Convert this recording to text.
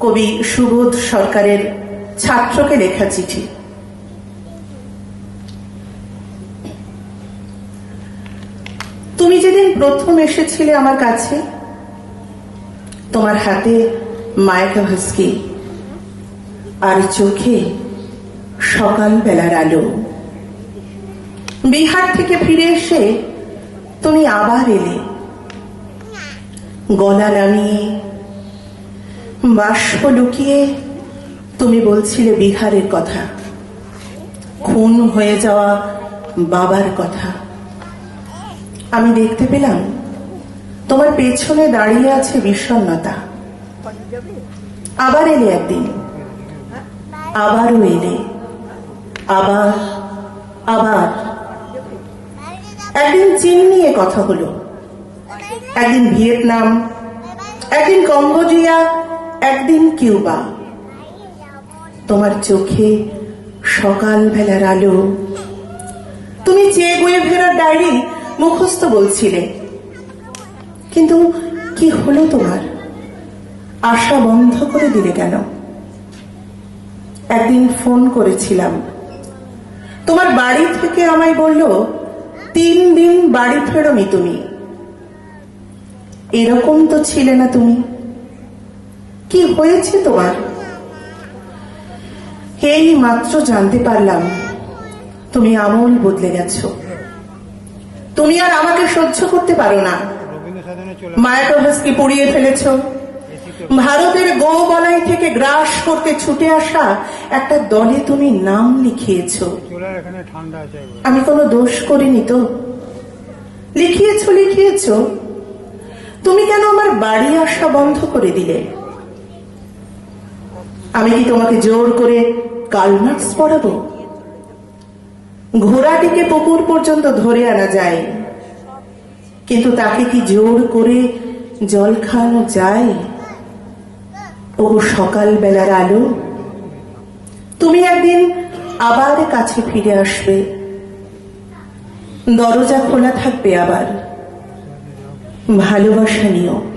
কবি সুবোধ সরকারের ছাত্রকে লেখা চিঠি। তুমি যেদিন প্রথম এসেছিলে আমার কাছে, তোমার হাতে মায়কা ভাস্কি আর চোখে সকালবেলার আলো। বিহার থেকে ফিরে এসে তুমি আবার এলে। গলা নামিয়ে বাষ্প লুকিয়ে তুমি বলছিলে বিহারের কথা। খুন হয়ে যাওয়া বাবার কথা। আমি দেখতে পেলাম তোমার পেছনে দাঁড়িয়ে আছে বিষণ্ণতা। আবার এলে একদিন। আবারও এলে। আবার আবার। একদিন চীন নিয়ে কথা হলো। একদিন ভিয়েতনাম। একদিন কম্বোডিয়া একদিন কিউবা, তোমার চোখে সকালবেলার আলো। তুমি চেয়ে বয়ে ফেরার ডায়েরি মুখস্থ বলছিলে। কিন্তু কি হলো তোমার? আশা বন্ধ করে দিলে কেন? একদিন ফোন করেছিলাম। তোমার বাড়ি থেকে আমায় বলল, তিন দিন বাড়ি ফেরোনি তুমি। এরকম তো ছিলে না তুমি। কি হয়েছে তোমার? এই মাত্র জানতে পারলাম তুমি আমল বদলে গেছ। তুমি আর আমাকে সহ্য করতে পারো না। সাধনে পুড়িয়ে ফেলেছ। ভারতের গৌবলাই থেকে গ্রাস করতে ছুটে আসা একটা দলে তুমি নাম লিখিয়েছো। আমি কোনো দোষ করিনি তো? লিখিয়েছ লিখিয়েছ। তুমি কেন আমার বাড়ি আসা বন্ধ করে দিলে? আমি কি তোমাকে জোর করে কালমার্কস পড়াবো? ঘোড়াটিকে পুকুর পর্যন্ত ধরে আনা যায়। কিন্তু তাকে কি জোর করে জল খাওয়ানো যায়? ও সকাল বেলার আলো। তুমি একদিন আবার কাছে ফিরে আসবে। দরজা খোলা থাকবে আবার। ভালোবাসা নিও।